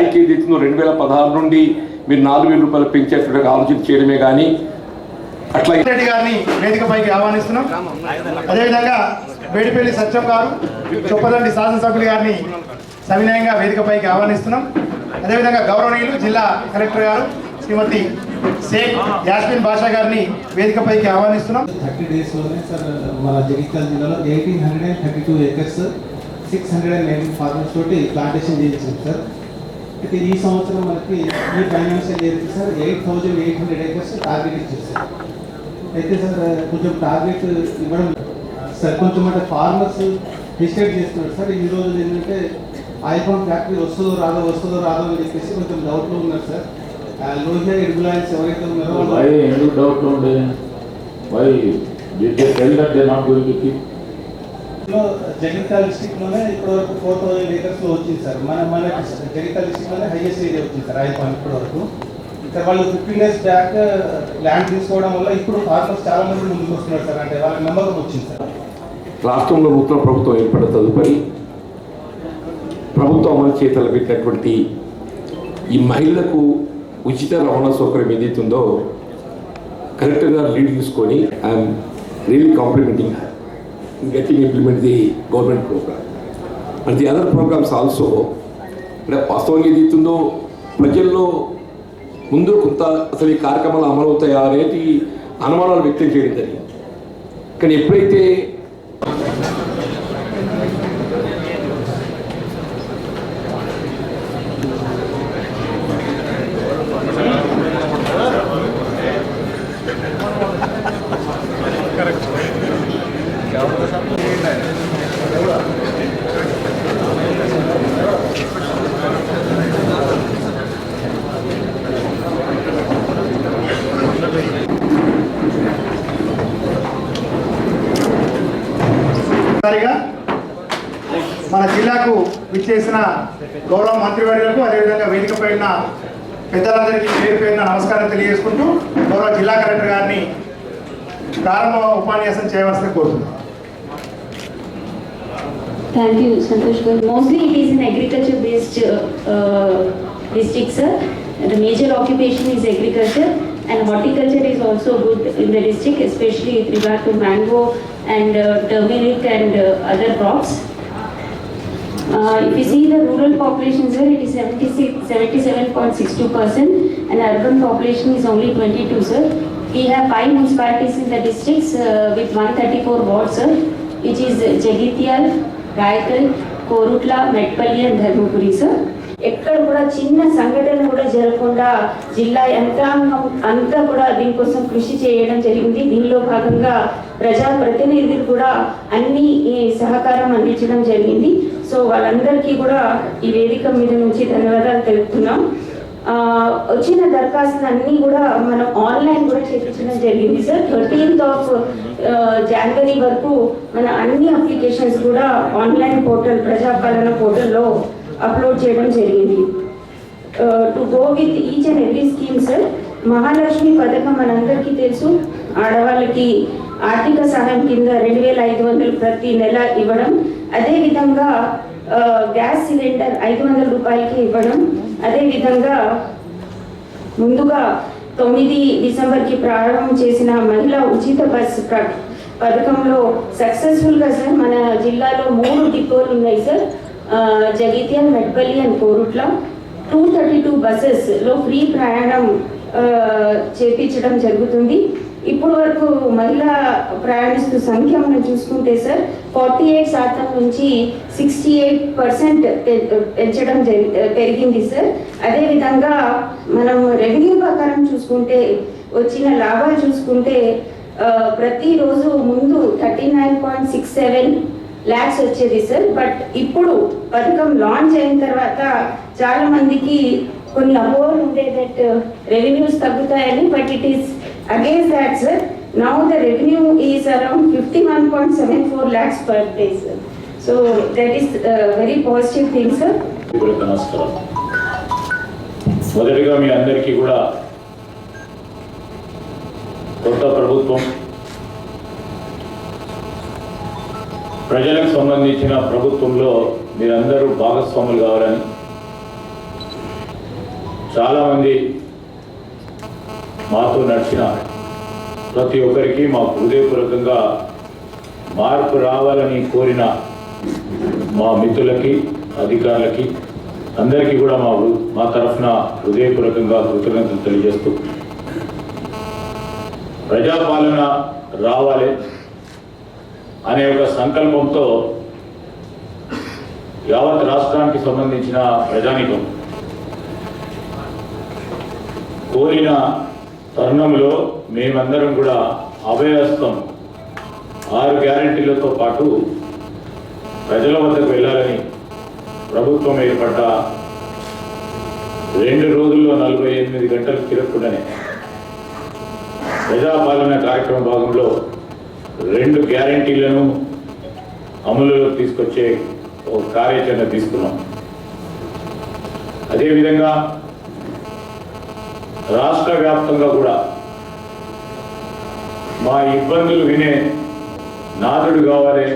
ఐకి తెచ్చిన రెండు వేల పదహారు నుండి మీరు నాలుగు వేల రూపాయలు పెంచేట్టుగా ఆలోచన చేయడమే కానీ అట్లా రెడ్డి గారిని వేదికపైకి ఆహ్వానిస్తున్నాం. అదేవిధంగా వేడిపల్లి సత్యం గారు చొప్పదండి శాసనసభ్యులు గారిని సవినయంగా వేదికపైకి ఆహ్వానిస్తున్నాం. అదేవిధంగా గౌరవనీయులు జిల్లా కలెక్టర్ గారు శ్రీమతి షేక్ యాస్మిన్ బాషా గారిని వేదికపైకి ఆహ్వానిస్తున్నాం. థర్టీ డేస్లోనే సార్ మన జగిత్యాల జిల్లాలో eighteen hundred and thirty two acres six hundred and nineteen farmers తోటి ప్లాంటేషన్ చేయించాం సార్ అయితే ఈ సంవత్సరం మనకి ఈ ఫైనాన్షియల్ ఇయర్కి sir eight thousand eight hundred acres target ఇచ్చారు సార్ అయితే సార్ కొంచెం టార్గెట్ ఇవ్వడం సార్ కొంచెం అంటే ఫార్మర్స్ డిసైడ్ చేస్తున్నారు సార్ ఈ రోజు ఏంటంటే ఐఫోన్ ఫ్యాక్టరీ వస్తుందో రాదో వస్తుందో రాదో అని చెప్పేసి కొంచెం డౌట్లో ఉన్నారు సార్ లోహియా ఎంప్లాయీస్ ఎవరైతే ఉన్నారో why did they tell that they're not going to keep? లో జగిత్యాల డిస్టిక్లోనే ఇప్పటివరకు ఫోర్ థౌసండ్ ఏకర్స్లో వచ్చింది సార్. మన మన జగిత్యాల డిస్టిక్లోనే హైయెస్ట్ ఏరియా వచ్చింది సార్ ఐఫోన్ ఇప్పటి వరకు ఇక్కడ వాళ్ళు ఫిఫ్టీన్ డేస్ బ్యాక్ ల్యాండ్ తీసుకోవడం వల్ల ఇప్పుడు ఫార్మర్స్ చాలా మంది ముందుకు వస్తున్నారు సార్. అంటే వాళ్ళకి నమ్మకం వచ్చింది సార్. రాష్ట్రంలో నూతన ప్రభుత్వం ఏర్పడిన తదుపరి ప్రభుత్వం అమలు చేతలు పెట్టినటువంటి ఈ మహిళలకు ఉచిత రవాణా సౌకర్యం ఏదైతుందో కరెక్ట్గా గారు లీడ్ తీసుకొని I'm really complimenting getting implement the government program And the other programs also అంటే వాస్తవంగా ఏదైతుందో ప్రజల్లో ముందు కొంత అసలు ఈ కార్యక్రమాలు అమలవుతాయా అనేది అనుమానాలు వ్యక్తం చేయడం జరిగింది. కానీ ఎప్పుడైతే ఒకసారిగా మన జిల్లాకు చేసిన గౌరవ మంత్రివర్యులకు అదేవిధంగా వేదిక పైన పెద్దలందరికీ పేరు పేరున నమస్కారం తెలియజేసుకుంటూ గౌరవ జిల్లా కలెక్టర్ గారిని ప్రారంభ ఉపన్యాసం చేయవలసి కోరుతున్నాను. థ్యాంక్ యూ సంతోష్ గారు mostly it is in agriculture based district sir the major occupation is agriculture and horticulture is also good in the district especially with regard to mango and turmeric and other crops Uh, If you see the rural population, sir, it is 77.62% and urban population is only 22, sir. We have five municipalities in the districts uh, with 134 wards, sir, which is Jagitial, Raikal, Korutla, Metpalli and Dharmapuri, sir. ఎక్కడ కూడా చిన్న సంఘటన కూడా జరగకుండా జిల్లా యంత్రాంగం అంతా కూడా దీనికోసం కృషి చేయడం జరిగింది దీనిలో భాగంగా ప్రజా ప్రతినిధులు కూడా అన్ని సహకారం అందించడం జరిగింది సో వాళ్ళందరికీ కూడా ఈ వేదిక మీద నుంచి ధన్యవాదాలు తెలుపుతున్నాం. వచ్చిన దరఖాస్తులు అన్నీ కూడా మనం ఆన్లైన్ కూడా చేయించడం జరిగింది సార్. థర్టీన్త్ ఆఫ్ జనవరి వరకు మన అన్ని అప్లికేషన్స్ కూడా ఆన్లైన్ పోర్టల్ ప్రజాపాలన పోర్టల్లో అప్లోడ్ చేయడం జరిగింది. To go with each and every scheme sir Mahalakshmi పథకం మనందరికీ తెలుసు. ఆడవాళ్ళకి ఆర్థిక సహాయం కింద రెండు వేల ఐదు వందలు ప్రతి నెల ఇవ్వడం అదేవిధంగా గ్యాస్ సిలిండర్ ఐదు వందల రూపాయలకి ఇవ్వడం అదేవిధంగా ముందుగా తొమ్మిది డిసెంబర్కి ప్రారంభం చేసిన మహిళా ఉచిత బస్ పథకంలో సక్సెస్ఫుల్గా సార్ మన జిల్లాలో మూడు డిపోలు ఉన్నాయి sir. Jagtial Metpally and Korutla. Two thirty two బస్సెస్లో free ప్రయాణం చేపించడం జరుగుతుంది. ఇప్పుడు వరకు మహిళా ప్రయాణిస్తు సంఖ్య మనం చూసుకుంటే సార్ ఫార్టీ ఎయిట్ శాతం నుంచి సిక్స్టీ ఎయిట్ పర్సెంట్ పెంచడం జరి పెరిగింది సార్. అదేవిధంగా మనం రెవెన్యూ ప్రకారం చూసుకుంటే వచ్చిన లాభాలు చూసుకుంటే ప్రతిరోజు ముందు thirty nine point six seven lakhs వచ్చేది సార్. బట్ ఇప్పుడు పథకం లాంచ్ అయిన తర్వాత చాలా మందికి కొన్ని అపోహలు ఉండే దట్ రెవెన్యూస్ తగ్గుతాయని but it is Against that, sir now the revenue is around fifty one point seven four lakhs per is uh, a so positive thing, sir. Thing sir నమస్కారం మొదటిగా మీ అందరికీ కూడా కొత్త ప్రభుత్వం ప్రజలకు సంబంధించిన ప్రభుత్వంలో మీరందరూ భాగస్వాములు కావాలని చాలామంది మాతో నడిచిన ప్రతి ఒక్కరికి మా హృదయపూర్వకంగా మార్పు రావాలని కోరిన మా మిత్రులకి అధికారులకి అందరికీ కూడా మా మా తరఫున హృదయపూర్వకంగా కృతజ్ఞతలు తెలియజేస్తూ ప్రజాపాలన రావాలి అనే ఒక సంకల్పంతో యావత్ రాష్ట్రానికి సంబంధించిన ప్రజానికం కోరిన తరుణంలో మేమందరం కూడా అభయస్తం ఆరు గ్యారెంటీలతో పాటు ప్రజల వద్దకు వెళ్ళాలని ప్రభుత్వం ఏర్పడ్డ రెండు రోజుల్లో నలభై ఎనిమిది గంటలు తిరగకుండానే ప్రజాపాలన కార్యక్రమ భాగంలో రెండు గ్యారంటీలను అమలులోకి తీసుకొచ్చే ఒక కార్యాచరణ తీసుకున్నాం. అదేవిధంగా రాష్ట్ర వ్యాప్తంగా కూడా మా ఇబ్బందులు వినే నాదుడు కావాలి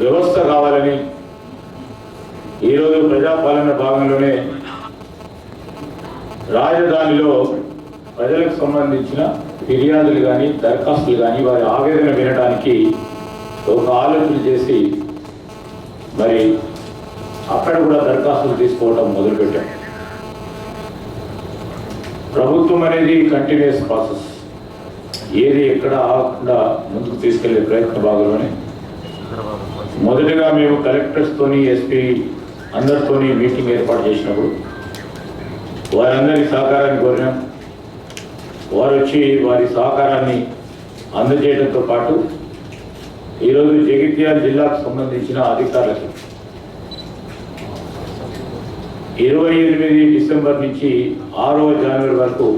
వ్యవస్థ కావాలని ఈరోజు ప్రజాపాలన భాగంలోనే రాజధానిలో ప్రజలకు సంబంధించిన ఫిర్యాదులు కానీ దరఖాస్తులు కానీ వారి ఆవేదన వినడానికి ఒక ఆలోచన చేసి మరి అక్కడ కూడా దరఖాస్తులు తీసుకోవడం మొదలుపెట్టాం ప్రభుత్వం అనేది కంటిన్యూస్ ప్రాసెస్ ఏది ఎక్కడ ఆగకుండా ముందుకు తీసుకెళ్ళే ప్రయత్న భాగంలోనే. మొదటగా మేము కలెక్టర్స్తోని ఎస్పీ అందరితోని మీటింగ్ ఏర్పాటు చేసినప్పుడు వారందరి సహకారాన్ని కోరినాం. వారు వచ్చి వారి సహకారాన్ని అందజేయడంతో పాటు ఈరోజు జగిత్యాల జిల్లాకు సంబంధించిన అధికారులకు ఇరవై ఎనిమిది డిసెంబర్ నుంచి ఆరవ జనవరి వరకు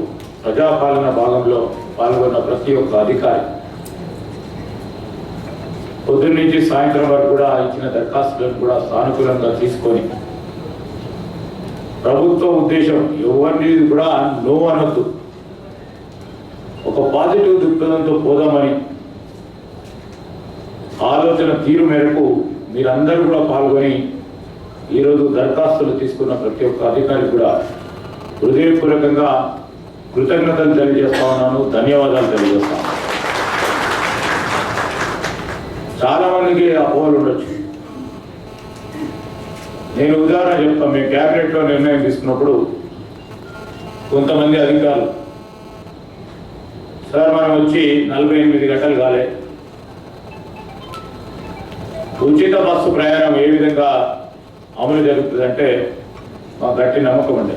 ప్రజాపాలన భాగంలో పాల్గొన్న ప్రతి ఒక్క అధికారి. పొద్దున్న నుంచి సాయంత్రం వరకు కూడా ఇచ్చిన దరఖాస్తులను కూడా సానుకూలంగా తీసుకొని ప్రభుత్వ ఉద్దేశం ఎవరిని కూడా నో అనొద్దు. ఒక పాజిటివ్ దృక్పథంతో పోదామని ఆలోచన తీరు మేరకు మీరందరూ కూడా పాల్గొని ఈరోజు దరఖాస్తులు తీసుకున్న ప్రతి ఒక్క అధికారి కూడా హృదయపూర్వకంగా కృతజ్ఞతలు తెలియజేస్తా ఉన్నాను ధన్యవాదాలు తెలియజేస్తాను చాలా మందికి అపోహలు ఉండొచ్చు. నేను ఉదాహరణ చెప్తాను మేము క్యాబినెట్లో నిర్ణయం తీసుకున్నప్పుడు కొంతమంది అధికారులు సార్ మనం వచ్చి నలభై ఎనిమిది గంటలు కాలే. ఉచిత బస్సు ప్రయాణం ఏ విధంగా అమలు జరుగుతుందంటే మా గట్టి నమ్మకం ఉంది.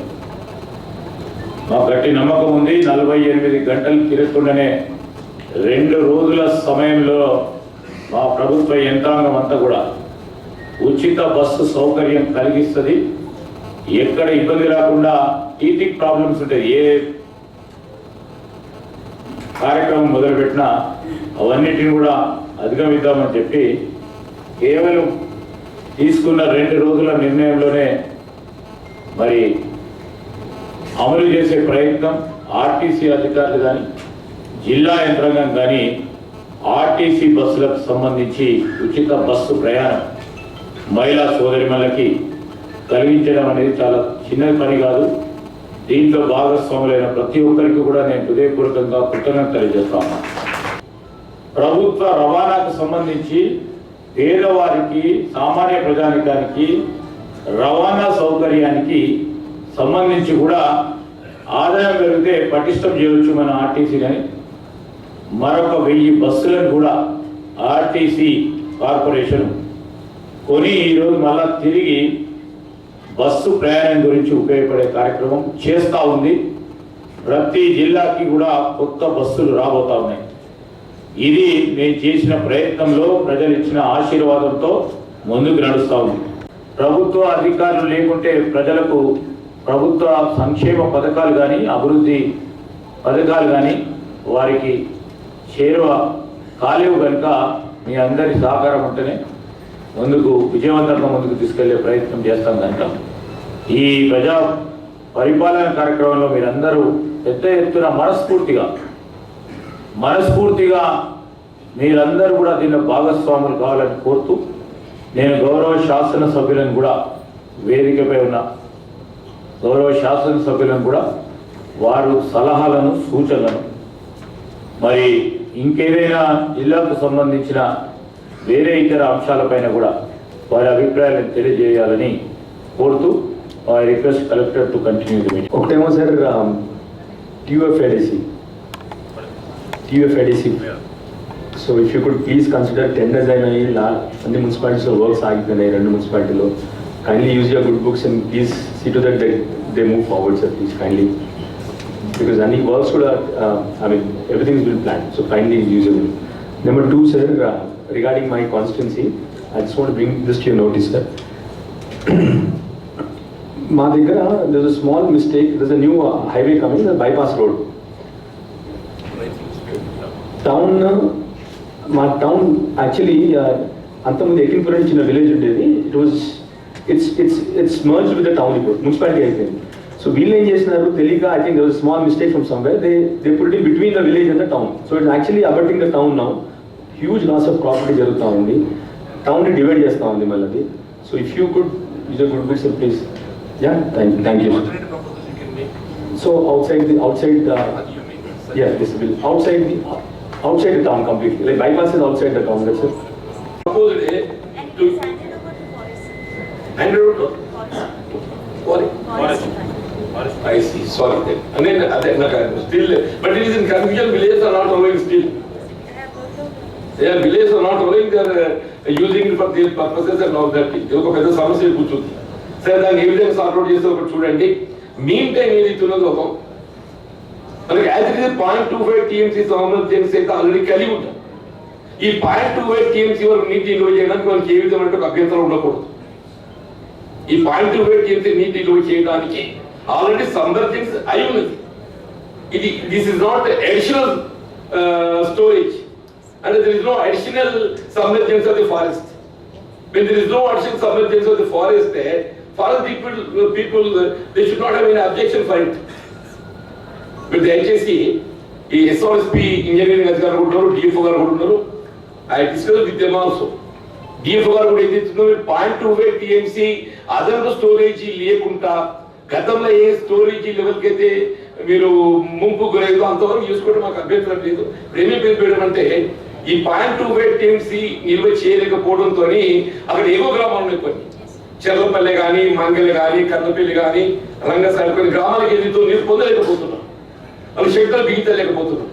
మా గట్టి నమ్మకం ఉంది. నలభై ఎనిమిది గంటలు తిరగకుండానే రెండు రోజుల సమయంలో మా ప్రభుత్వ యంత్రాంగం అంతా కూడా ఉచిత బస్సు సౌకర్యం కలిగిస్తుంది. ఎక్కడ ఇబ్బంది రాకుండా టీటిక్ ప్రాబ్లమ్స్ ఉంటాయి ఏ కార్యక్రమం మొదలుపెట్టినా అవన్నిటిని కూడా అధిగమిద్దామని చెప్పి కేవలం తీసుకున్న రెండు రోజుల నిర్ణయంలోనే మరి అమలు చేసే ప్రయత్నం ఆర్టీసీ అధికారులు కానీ జిల్లా యంత్రాంగం కానీ ఆర్టీసీ బస్సులకు సంబంధించి ఉచిత బస్సు ప్రయాణం మహిళా సోదరిమలకి కలిగించడం అనేది చాలా చిన్న పని కాదు. దీంట్లో భాగస్వాములైన ప్రతి ఒక్కరికి కూడా నేను హృదయపూర్వకంగా కృతజ్ఞత తెలియజేస్తాను ప్రభుత్వ రవాణాకు సంబంధించి పేదవారికి సామాన్య ప్రజానికానికి రవాణా సౌకర్యానికి సంబంధించి కూడా ఆదాయం పెరిగితే పటిష్టం చేయవచ్చు మన ఆర్టీసీని మరొక వెయ్యి బస్సులను కూడా ఆర్టీసీ కార్పొరేషన్ కొని ఈరోజు మళ్ళా తిరిగి బస్సు ప్రయాణం గురించి ఉపయోగపడే కార్యక్రమం చేస్తూ ఉంది. ప్రతి జిల్లాకి కూడా కొత్త బస్సులు రాబోతా ఉన్నాయి. ఇది నేను చేసిన ప్రయత్నంలో ప్రజలు ఇచ్చిన ఆశీర్వాదంతో ముందుకు నడుస్తూ ఉంది. ప్రభుత్వ అధికారులు లేకుంటే ప్రజలకు ప్రభుత్వ సంక్షేమ పథకాలు కానీ అభివృద్ధి పథకాలు కానీ వారికి చేరువ కాలేవు కనుక మీ అందరి సహకారం ఉంటేనే ముందుకు విజయవంతంగా ముందుకు తీసుకెళ్ళే ప్రయత్నం చేస్తాం కనుక ఈ ప్రజా పరిపాలన కార్యక్రమంలో మీరందరూ పెద్ద ఎత్తున మనస్ఫూర్తిగా మనస్ఫూర్తిగా మీరందరూ కూడా దీనిలో భాగస్వాములు కావాలని కోరుతూ నేను గౌరవ శాసనసభ్యులను కూడా వేదికపై ఉన్న గౌరవ శాసనసభ్యులను కూడా వారు సలహాలను సూచనలను మరి ఇంకేదైనా జిల్లాకు సంబంధించిన వేరే ఇతర అంశాలపైన కూడా వారి అభిప్రాయాలను తెలియజేయాలని కోరుతూ I request collector to continue the meeting. ఒకటేమో sir TUFIDC TUFIDC so if you could please consider tenders అయినాయి లా అన్ని మున్సిపాలిటీస్లో వర్క్స్ ఆగిపోయినాయి రెండు మున్సిపాలిటీలో kindly use your good books and please see to that they move forward sir please kindly because అన్ని works కూడా I mean everything will plan so kindly usable number two sir regarding my constituency I just want bring this to notice sir మా దగ్గర there small mistake there new highway coming bypass road town మా town actually అంతకుముందు ఎక్కింపురం చిన్న village ఉండేది. It was it's it's it's merge with the town ఇప్పుడు municipality అయిపోయింది. So వీళ్ళు ఏం చేసినారు తెలియక I think there small mistake from somewhere they they put in between the village and the town so it's actually aborting the town now huge loss of property జరుగుతూ ఉంది. టౌన్ని divide చేస్తూ ఉంది మళ్ళీ. So if you good use a good bits please yeah thank thank you so outside the outside yeah this will outside the outside the town completely, like bypass is outside the town, that's it. proposed a And to it is handed over to forest. hand it over to sorry Forest. I see sorry then and then uh, then, uh, still but it is in confusion villages are not allowing still And I worked out yeah villages are not allowing they are uh, using it for their purposes and all that ఇది ఒక పెద్ద సమస్య కూర్చుంది సరే దాన్ని ఏ విధంగా sort out చేస్తే ఒకటి చూడండి మీన్ టైం ఏది ఉన్నదో ఒక మనకి as it is point two five TMC సామర్థ్యం అయితే ఆల్రెడీ కలిగి ఉంటారు ఈ పాయింట్ టూ ఫైవ్ టీఎంసీ వరకు నీటి నిల్వ చేయడానికి మనకి ఏ విధమైన అభ్యంతరం ఉండకూడదు. ఈ పాయింట్ టూ ఫైవ్ టీఎంసీ నీటి నిల్వ చేయడానికి ఆల్రెడీ సంబర్జెన్స్ అయి ఉన్నది. ఇది this is not additional storage and there is no additional submergence of the forest when there is no additional submergence of the forest there, forest people, people, they should not have any objection for it. మీరు దయచేసి ఈ SRSP engineering అధికారులు అనుకుంటున్నారు DFO గారు అనుకుంటున్నారు I discuss with them also DFO గారు కూడా ఏం మీరు పాయింట్ టూ ఫైవ్ టీఎంసీ అదనపు స్టోరేజీ లేకుండా గతంలో ఏ స్టోరేజీ లెవెల్కి అయితే మీరు ముంపు గురైందో అంతవరకు చూసుకోవడం మాకు అభ్యంతరం లేదు. ఇప్పుడు పేరు పెట్టడం అంటే ఈ పాయింట్ టూ ఫైవ్ టీఎంసీ నిల్వ చేయలేకపోవడంతో అక్కడ ఏవో గ్రామాలు ఉన్నాయి కొన్ని. చెర్లపల్లె కానీ మంగళ కానీ కన్నపల్లి కానీ రంగసారి కొన్ని గ్రామాలకు ఏదైతే నీరు పొందలేకపోతున్నారు. అవి షెడ్డలు బిగించలేకపోతున్నాం.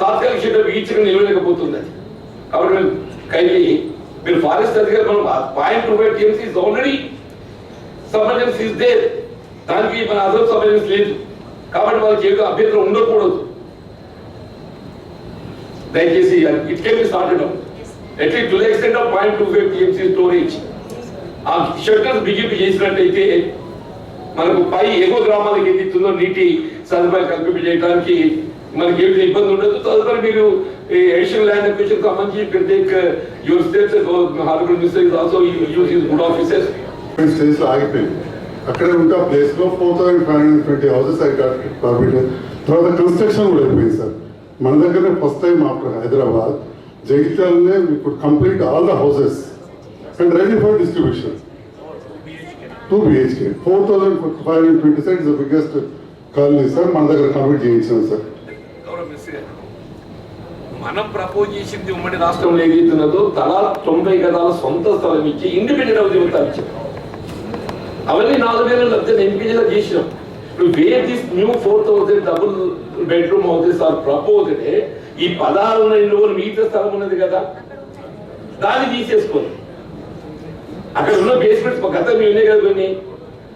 తాత్కాలిక షెడ్డలు బిగించక నిలవలేకపోతుంది అది. కాబట్టి మీరు కైలీ మీరు ఫారెస్ట్ అధికారి మనం point five TMC is already submergence is there. దానికి మన అదర్ సబ్మెర్జెన్స్ లేదు. కాబట్టి వాళ్ళకి ఏదో అభ్యంతరం ఉండకూడదు. దయచేసి it can be started out. At least to extent of point two five TMC storage. ఆ షెల్టర్స్ బిగింపు చేసినట్టయితే మనకు పై ఎగువ గ్రామాలకు ఏదైతుందో నీటి సదుపాయం కల్పించడానికి మనకి ఏమి ఇబ్బంది ఉండదు తదుపరి మీరు ఎడిషనల్ ల్యాండ్ అక్విజిషన్ సంబంధించి take your states harbour minister is also uses his good officers స్టేజ్లో ఆగిపోయింది అక్కడే ఉంటే ఆ ప్లేస్లో four thousand five hundred twenty houses I got permitted తర్వాత కన్స్ట్రక్షన్ కూడా అయిపోయింది సార్ మన దగ్గరనే first time after Hyderabad జగిత్యాలనే we could complete all the houses and ready for distribution two BHK four thousand five hundred twenty set the biggest colony sir మన దగ్గర convert చేయించాం sir. మనం propose చేసింది ఉమ్మడి రాష్ట్రంలో ఏదైతున్నదో తలా తొంభై గదాల సొంత స్థలం ఇచ్చి ఇండిపెండెంట్ హౌసింగ్ మొత్తం ఇచ్చాం అవన్నీ నాలుగు వేల లబ్ధి ఎంపీజీలో చేసినాం. ఇప్పుడు where this new four thousand double bedroom houses are proposed ఈ పదహారు ఇల్లు మిగతా స్థలం ఉన్నది కదా దాన్ని తీసేసుకోండి. అక్కడ ఉన్న బేస్మెంట్స్ గతం ఉన్నాయి కదా కొన్ని.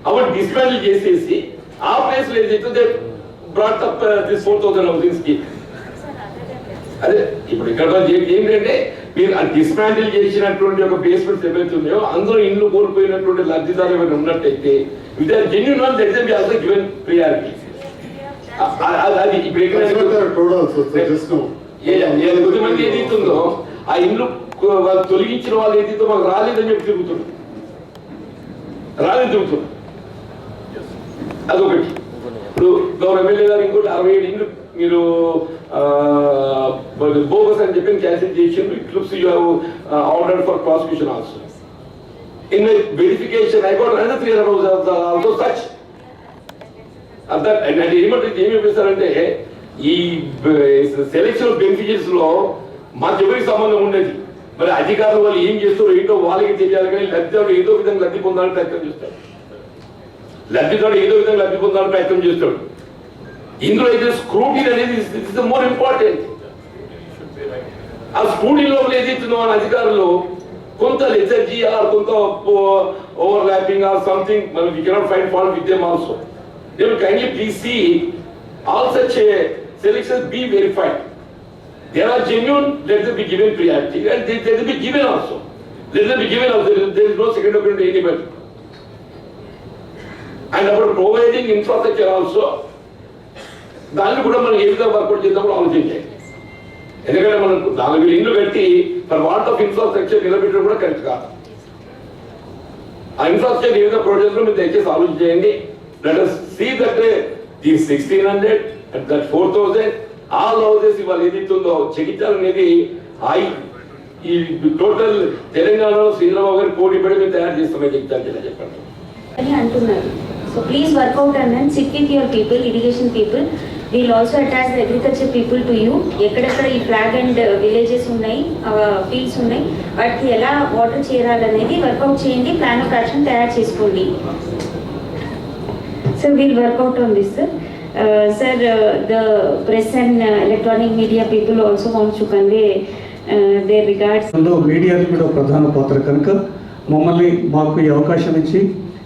అవన్నీ డిస్మాండిల్ చేసేసి ఆ ప్లేస్లో ఏదైతే brought up this four thousand హౌసింగ్స్కి అదే ఇప్పుడు ఇక్కడ ఏ- ఏంటంటే మీరు ఆ డిస్మాండిల్ చేసినటువంటి ఒక బేస్మెంట్స్ ఏవైతే ఉన్నాయో అందులో ఇండ్లు కోల్పోయినటువంటి లబ్ధిదారు ఏమైనా ఉన్నట్టయితే with genuine one that be also given priority అది ఇప్పుడు కొద్దిమంది ఏదైతుందో ఆ వాళ్ళు తొలగించిన వాళ్ళు ఏదైతే మాకు రాలేదని చెప్పి తిరుగుతున్నారు. రాలేదని తిరుగుతున్నారు. అదొకటి. ఇప్పుడు గౌరవ ఎమ్మెల్యే గారు ఇంకోటి అరవై ఏడు ఇండ్లు మీరు బోగస్ అని చెప్పి క్యాన్సిల్ చేసిండ్రు. It looks you order for prosecution also in verification I got three hundred also such అర్థం అంటే ఏమంటే ఏమి చూపిస్తారంటే ఈ సెలెక్షన్ బెనిఫిషియర్స్లో మా ఎవరికి సంబంధం ఉండేది. మరి అధికారులు వాళ్ళు ఏం చేస్తారో ఏంటో వాళ్ళకి తెలియాలి కానీ లబ్ధి ఏదో విధంగా లబ్ధి పొందాలని ప్రయత్నం చేస్తారు. లబ్ధిదారుడు ఏదో విధంగా లబ్ధి పొందాలని ప్రయత్నం చేస్తాడు ఇందులో అయితే స్క్రూటీ అనేది ఇస్ ద మోర్ ఇంపార్టెంట్ ఆ స్కూటీలో ఏదైతుందో మన అధికారులు కొంత లెజర్జీ ఆర్ కొంత ఓవర్ ల్యాపింగ్ ఆర్ సంథింగ్ మనం we cannot find fault with them also they will kindly please see all such selections be verified There are genuine, let them be given priority. And they, they will be given also. Let them be given also, there is, and అప్పుడు providing infrastructure also దాన్ని కూడా మనం ఏ విధంగా work out చేద్దాం కూడా ఎందుకంటే మనం నాలుగు ఇండ్లు కట్టి ఫర్ వాట్ ఆఫ్ ఇన్ఫ్రాస్ట్రక్చర్ నిలబెట్టడం కూడా కరెక్ట్ కాదు. ఆ ఇన్ఫ్రాస్ట్రక్చర్ ఏ విధంగా ప్రొడ్యూస్ మీరు దయచేసి ఆలోచించేయండి. Let us see that the sixteen hundred and that four thousand all houses ఇవాళ ఏదైతే ఉందో జగిత్యాల అనేది ఐ ఈ టోటల్ తెలంగాణలో శ్రీరాబాబు గారి పోటీ పడి మేము తయారు చేస్తామని చెప్తాను చెప్పండి అంటున్నారు. So please work out and then sit with your people irrigation people we'll also attach the agriculture people to you ఎక్కడెక్కడ ఈ ఫ్లాగ్ అండ్ విలేజెస్ ఉన్నాయి ఫీల్డ్స్ ఉన్నాయి వాటికి ఎలా వాటర్ చేరాలనేది వర్కౌట్ చేయండి ప్లాన్ ఆఫ్ యాక్షన్ తయారు చేసుకోండి. So we'll work out on this sir sir the press and electronic media people also want to convey their regards media మీడియాది కూడా ప్రధాన పాత్ర కనుక మమ్మల్ని మాకు ఈ అవకాశం ఇచ్చి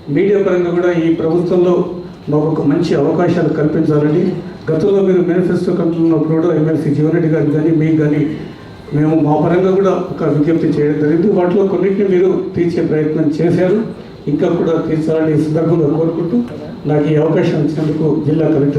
మీడియా పరంగా కూడా ఈ ప్రభుత్వంలో మాకు ఒక మంచి అవకాశాలు కల్పించాలని గతంలో మీరు మేనిఫెస్టో కంటున్నప్పుడు కూడా ఎమ్మెల్సీ జీవన్రెడ్డి గారికి కానీ మీకు కానీ మేము మా పరంగా కూడా ఒక విజ్ఞప్తి చేయడం జరిగింది. వాటిలో కొన్నింటిని మీరు తీర్చే ప్రయత్నం చేశారు. ఇంకా కూడా తీర్చాలని ఈ సందర్భంగా కోరుకుంటూ నాకు ఈ అవకాశం ఇచ్చినందుకు జిల్లా కలెక్టర్